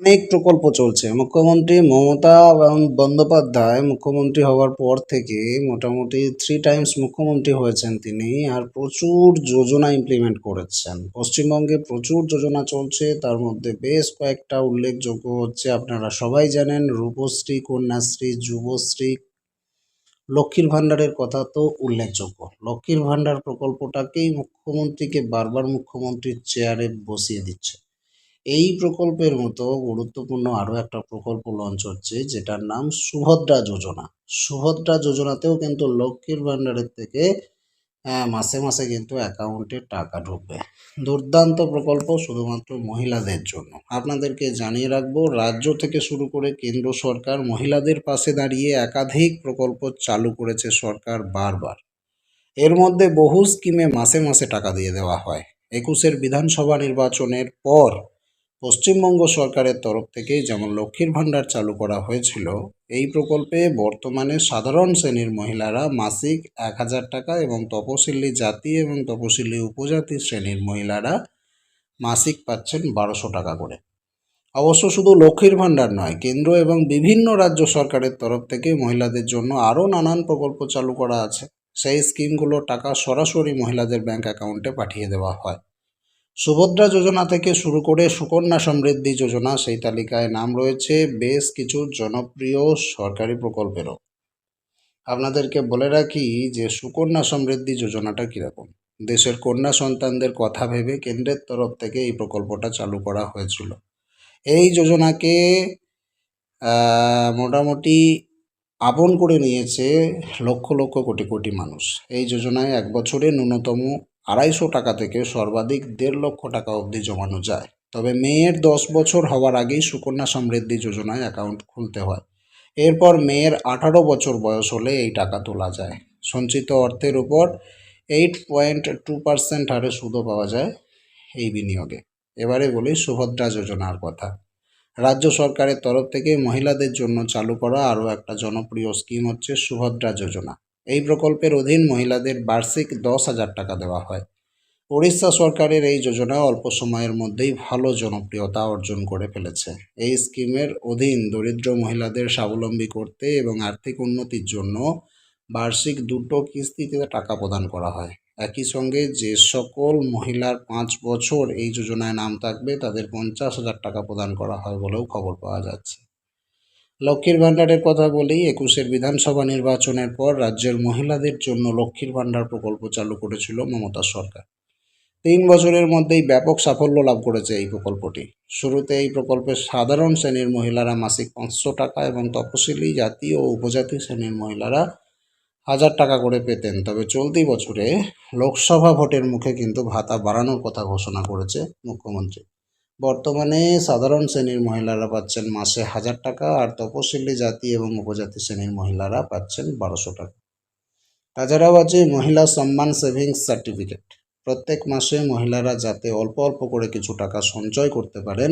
অনেক প্রকল্প চলছে। মুখ্যমন্ত্রী মমতা বন্দ্যোপাধ্যায় মুখ্যমন্ত্রী হওয়ার পর থেকে মোটামুটি থ্রি টাইমস মুখ্যমন্ত্রী হয়েছেন তিনি আর প্রচুর যোজনা ইমপ্লিমেন্ট করেছেন। পশ্চিমবঙ্গে প্রচুর যোজনা চলছে, তার মধ্যে বেশ কয়েকটা উল্লেখযোগ্য হচ্ছে, আপনারা সবাই জানেন রূপশ্রী, কন্যাশ্রী, যুবশ্রী, লক্ষ্মীর ভাণ্ডারের কথা তো উল্লেখযোগ্য। লক্ষ্মীর ভাণ্ডার প্রকল্পটাকেই মুখ্যমন্ত্রীকে বারবার মুখ্যমন্ত্রীর চেয়ারে বসিয়ে দিচ্ছে। এই প্রকল্পের মতো গুরুত্বপূর্ণ আরও একটা প্রকল্প লঞ্চ হচ্ছে যেটার নাম সুভদ্রা যোজনা। সুভদ্রা যোজনাতেও কিন্তু লক্ষ্মীর ভাণ্ডারের থেকে আহ, মাসে মাসে কিন্তু অ্যাকাউন্টে টাকা ঢুকবে। দুর্দান্ত প্রকল্প শুধুমাত্র মহিলাদের জন্য। আপনাদেরকে জানিয়ে রাখব রাজ্য থেকে শুরু করে কেন্দ্র সরকার মহিলাদের পাশে দাঁড়িয়ে একাধিক প্রকল্প চালু করেছে সরকার বারবার। এর মধ্যে বহু স্কিমে মাসে মাসে টাকা দিয়ে দেওয়া হয়। একুশের বিধানসভা নির্বাচনের পর পশ্চিমবঙ্গ সরকারের তরফ থেকে যেমন লক্ষ্মীর ভাণ্ডার চালু করা হয়েছিল, এই প্রকল্পে বর্তমানে সাধারণ শ্রেণির মহিলারা মাসিক এক হাজার টাকা এবং তপশিলি জাতি এবং তপশিলি উপজাতি শ্রেণির মহিলারা মাসিক পাচ্ছেন বারোশো টাকা করে। অবশ্য শুধু লক্ষ্মীর ভাণ্ডার নয়, কেন্দ্র এবং বিভিন্ন রাজ্য সরকারের তরফ থেকে মহিলাদের জন্য আরও নানান প্রকল্প চালু করা আছে। সেই স্কিমগুলোর টাকা সরাসরি মহিলাদের ব্যাংক অ্যাকাউন্টে পাঠিয়ে দেওয়া হয়। সুভদ্রা যোজনা থেকে শুরু করে সুকন্যা সমৃদ্ধি যোজনা সেই তালিকায় নাম রয়েছে বেশ কিছু জনপ্রিয় সরকারি প্রকল্পেরও। আপনাদেরকে বলে রাখি যে সুকন্যা সমৃদ্ধি যোজনাটা কীরকম? দেশের কন্যা সন্তানদের কথা ভেবে কেন্দ্রের তরফ থেকে এই প্রকল্পটা চালু করা হয়েছিল। এই যোজনাকে মোটামুটি আপন করে নিয়েছে লক্ষ লক্ষ কোটি কোটি মানুষ। এই যোজনায় এক বছরে ন্যূনতম আড়াইশো টাকা থেকে সর্বাধিক দেড় লক্ষ টাকা অবধি জমানো যায়। তবে মেয়ের দশ বছর হওয়ার আগেই সুকন্যা সমৃদ্ধি যোজনায় অ্যাকাউন্ট খুলতে হয়। এরপর মেয়ের আঠারো বছর বয়স হলে এই টাকা তোলা যায়। সঞ্চিত অর্থের উপর এইট পয়েন্ট টু পার্সেন্ট হারে সুদও পাওয়া যায় এই বিনিয়োগে। এবারে বলি সুভদ্রা যোজনার কথা। রাজ্য সরকারের তরফ থেকে মহিলাদের জন্য চালু করা আরও একটা জনপ্রিয় স্কিম হচ্ছে সুভদ্রা যোজনা। এই প্রকল্পের অধীন মহিলাদের বার্ষিক দশ হাজার টাকা দেওয়া হয়। উড়িষ্যা সরকারের এই যোজনা অল্প সময়ের মধ্যেই ভালো জনপ্রিয়তা অর্জন করে ফেলেছে। এই স্কিমের অধীন দরিদ্র মহিলাদের স্বাবলম্বী করতে এবং আর্থিক উন্নতির জন্য বার্ষিক দুটো কিস্তিতে টাকা প্রদান করা হয়। একই সঙ্গে যে সকল মহিলার পাঁচ বছর এই যোজনায় নাম থাকবে, তাদের পঞ্চাশ হাজার টাকা প্রদান করা হয় বলেও খবর পাওয়া যাচ্ছে। লক্ষ্মীর ভাণ্ডারের কথা বলেই একুশের বিধানসভা নির্বাচনের পর রাজ্যের মহিলাদের জন্য লক্ষ্মীর ভাণ্ডার প্রকল্প চালু করেছিল মমতা সরকার। তিন বছরের মধ্যেই ব্যাপক সাফল্য লাভ করেছে এই প্রকল্পটি। শুরুতে এই প্রকল্পে সাধারণ শ্রেণির মহিলারা মাসিক পাঁচশো টাকা এবং তপশিলি জাতি ও উপজাতি শ্রেণির মহিলারা হাজার টাকা করে পেতেন। তবে চলতি বছরে লোকসভা ভোটের মুখে কিন্তু ভাতা বাড়ানোর কথা ঘোষণা করেছে মুখ্যমন্ত্রী। বর্তমানে সাধারণ শ্রেণির মহিলারা পাচ্ছেন মাসে হাজার টাকা আর তপশিলি জাতি এবং উপজাতি শ্রেণির মহিলারা পাচ্ছেন বারোশো টাকা। তাছাড়াও আছে মহিলা সম্মান সেভিংস সার্টিফিকেট। প্রত্যেক মাসে মহিলারা যাতে অল্প অল্প করে কিছু টাকা সঞ্চয় করতে পারেন,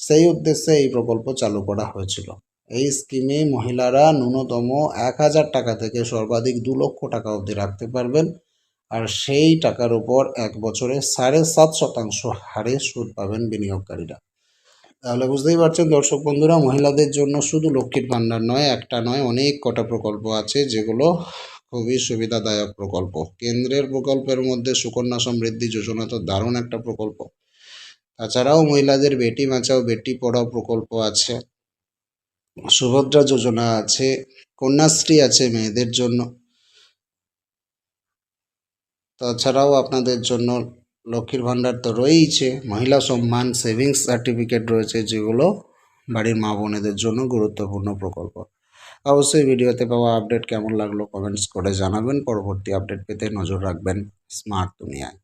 সেই উদ্দেশ্যে এই প্রকল্প চালু করা হয়েছিল। এই স্কিমে মহিলারা ন্যূনতম এক হাজার টাকা থেকে সর্বাধিক দু লক্ষ টাকা অবধি রাখতে পারবেন। আর সেই টাকার উপর এক বছরে সাড়ে সাত শতাংশ হারে সুদ পাবেন বিনিয়োগকারীরা। তাহলে বুঝতেই পারছেন দর্শক বন্ধুরা, মহিলাদের জন্য শুধু লক্ষ্মীর ভাণ্ডার নয়, একটা নয়, অনেক কটা প্রকল্প আছে যেগুলো খুবই সুবিধাদায়ক প্রকল্প। কেন্দ্রের প্রকল্পের মধ্যে সুকন্যা সমৃদ্ধি যোজনা তো দারুণ একটা প্রকল্প। তাছাড়াও মহিলাদের বেটি বাঁচাও, বেটি পড়াও প্রকল্প আছে। সুভদ্রা যোজনা আছে, কন্যাশ্রী আছে মেয়েদের জন্য। তাছাড়াও আপনাদের জন্য লক্ষ্মীর ভাণ্ডার তো রয়েইছে। মহিলা সম্মান সেভিংস সার্টিফিকেট রয়েছে, যেগুলো বাড়ির মা বোনেদের জন্য গুরুত্বপূর্ণ প্রকল্প। অবশ্যই ভিডিওতে পাওয়া আপডেট কেমন লাগল কমেন্টস করে জানাবেন। পরবর্তী আপডেট পেতে নজর রাখবেন স্মার্ট দুনিয়ায়।